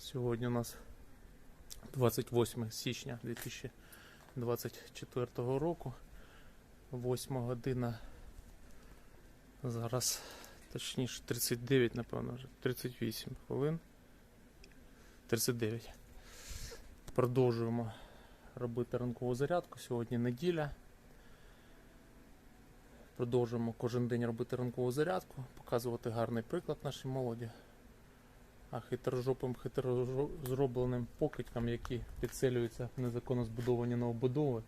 Сьогодні у нас 28 січня 2024 року. 8 година. Зараз точніше 39, напевно, вже 38 хвилин. 39. Продовжуємо робити ранкову зарядку. Сьогодні неділя. Продовжуємо кожен день робити ранкову зарядку, показувати гарний приклад нашій молоді. А хитрожопим, хитро зробленим покидькам, які підселюються в незаконно збудовані новобудови,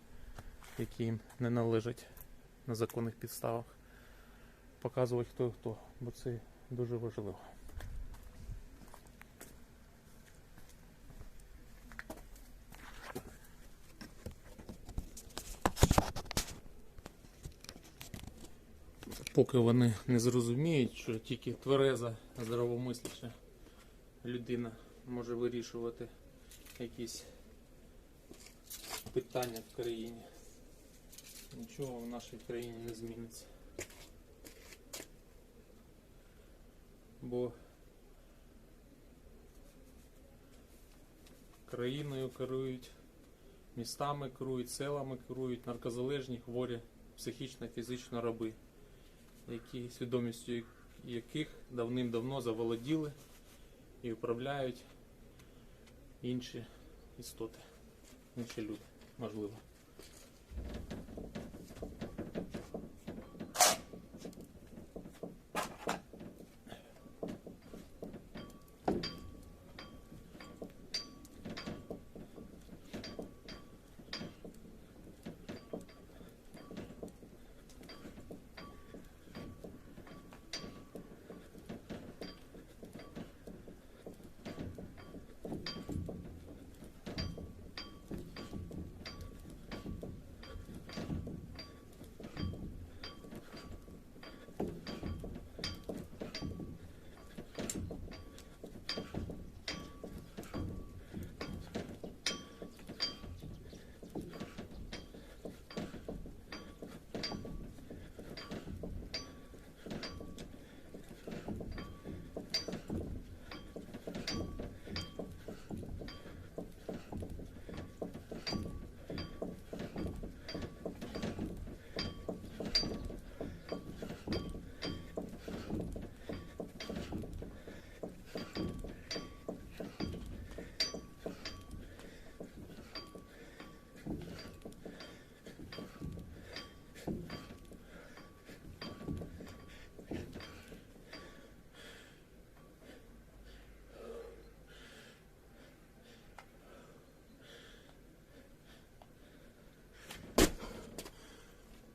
які їм не належать на законних підставах. Показувати хто хто, бо це дуже важливо. Поки вони не зрозуміють, що тільки твереза, здравомисляща людина може вирішувати якісь питання в країні. Нічого в нашій країні не зміниться. Бо країною керують, містами керують, селами керують наркозалежні, хворі, психічно, фізично раби, які свідомістю яких давним-давно заволоділи і управляють інші істоти, інші люди, можливо.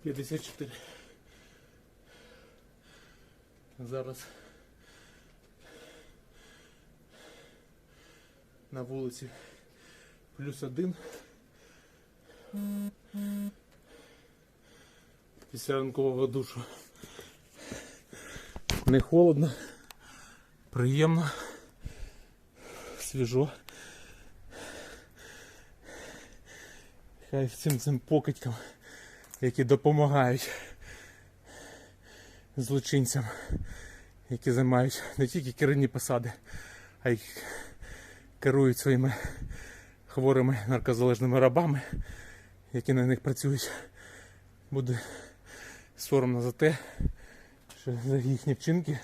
П'ятдесят чотири. Зараз на вулиці плюс один. Після ранкового душу. Не холодно, приємно, свіжо. Хай всім цим покидькам, які допомагають злочинцям, які займають не тільки керівні посади, а й керують своїми хворими наркозалежними рабами, які на них працюють. Буде соромно за те, що за їхні вчинки,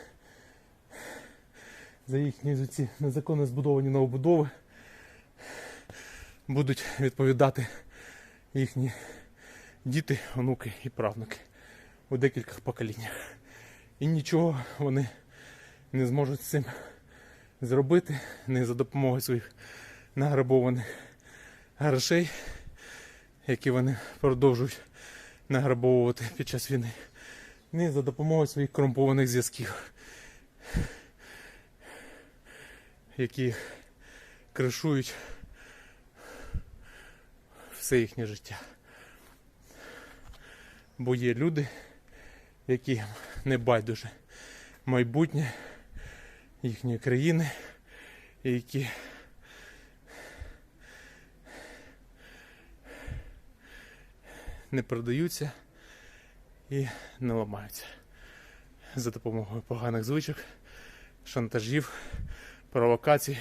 за їхні ці незаконно збудовані новобудови будуть відповідати їхні діти, онуки і правнуки у декількох поколіннях. І нічого вони не зможуть з цим зробити не за допомогою своїх награбованих грошей, які вони продовжують награбовувати під час війни, не за допомогою своїх корумпованих зв'язків, які кришують все їхнє життя. Бо є люди, які не байдуже майбутнє їхньої країни, які не продаються і не ламаються. За допомогою поганих звичок, шантажів, провокацій,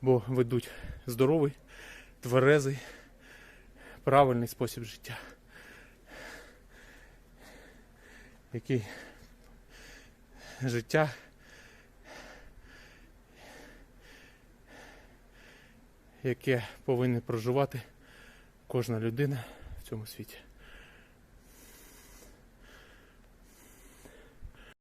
бо ведуть здоровий, тверезий, правильний спосіб життя. Який життя яке повинна проживати кожна людина в цьому світі.